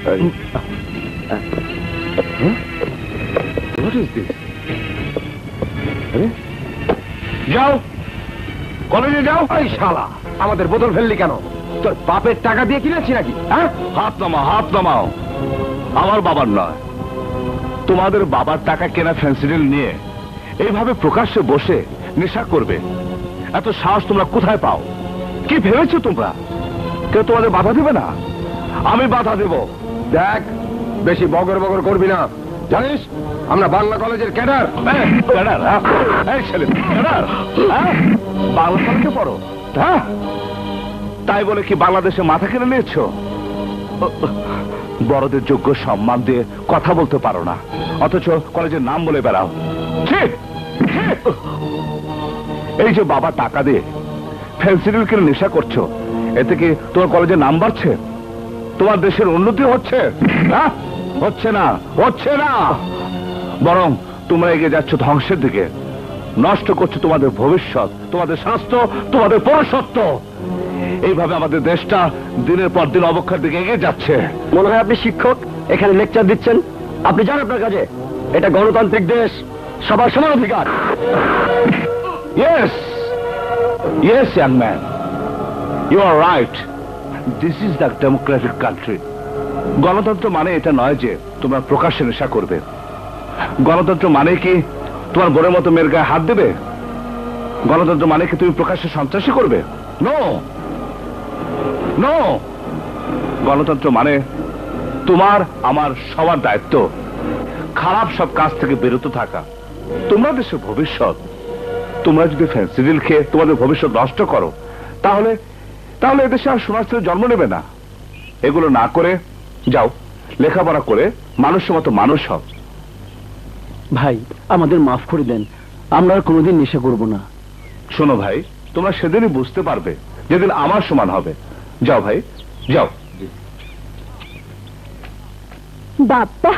Is this? আরে? যাও কলেজে যাও? এই শালা আমাদের বোতল ফেললি কেন? তোর বাপের টাকা দিয়ে কিনেছি নাকি হ্যাঁ? হাত নামাও হাত নামাও। আমার বাবার নয়। তোমাদের বাবার টাকা কেনা ফেন্সিডিল নিয়ে এইভাবে প্রকাশ্যে বসে নেশা করবে। এত সাহস তোমরা কোথায় পাও? কি ভেবেছো তোমরা? কেউ তোমাদের বাধা দেবে না? আমি বাধা দেব। দেখ, বেশি বগর বগর করবি না। জানিস, আমরা বাংলা কলেজের ক্যাডার। হ্যাঁ? হ্যাঁ? বাংলা কলেজে পড়ো হ্যাঁ? তাই বলে কি বাংলাদেশে মাথা কেড়ে নিয়েছ? বড়দের যোগ্য সম্মান দিয়ে কথা বলতে পারো না। অথচ কলেজের নাম বলে বেড়াও। এই যে বাবা টাকা দিয়ে ফেন্সিডিল কিনে নেশা করছ, এতে কি তোমার কলেজের নাম বাড়ছে? তোমার দেশের উন্নতি হচ্ছে? হ্যাঁ? হচ্ছে না। হচ্ছে না। বরং তোমরা এগিয়ে যাচ্ছ ধ্বংসের দিকে। নষ্ট করছ তোমাদের ভবিষ্যৎ তোমাদের স্বাস্থ্য তোমাদের পৌরসত্ব এইভাবে আমাদের দেশটা দিনের পর দিন অবক্ষার দিকে এগিয়ে যাচ্ছে। মনে হয় আপনি শিক্ষক এখানে লেকচার দিচ্ছেন। আপনি যান আপনার কাজে। এটা গণতান্ত্রিক দেশ সবার সমান অধিকার। Yes, yes, young man. You are right. This is the democratic country. গণতন্ত্র মানে এটা নয় যে তোমরা প্রকাশ্যে নেশা করবে। গণতন্ত্র মানে কি তোমার বোনের মতো মেয়ের গায়ে হাত দেবে? গণতন্ত্র মানে কি তুমি প্রকাশ্যে সন্ত্রাসী করবে? নো নো গণতন্ত্র মানে তোমার, আমার, সবার দায়িত্ব। খারাপ সব কাজ থেকে বিরত থাকা। তোমরা দেশের ভবিষ্যৎ। তোমরা যদি ফেন্সিডিল খেয়ে তোমাদের ভবিষ্যৎ নষ্ট করো, তাহলে তাহলে এদেশে আর সোনার ছেলে জন্ম নেবে না। এগুলো না করে যাও লেখাপড়া করে মানুষের মতো মানুষ হও। ভাই আমাদের মাফ করে দেন আমরা আর কোনোদিন নেশা করব না। শোনো ভাই তোমরা সেদিনই বুঝতে পারবে যেদিন আমার সমান হবে। যাও ভাই যাও। বাবা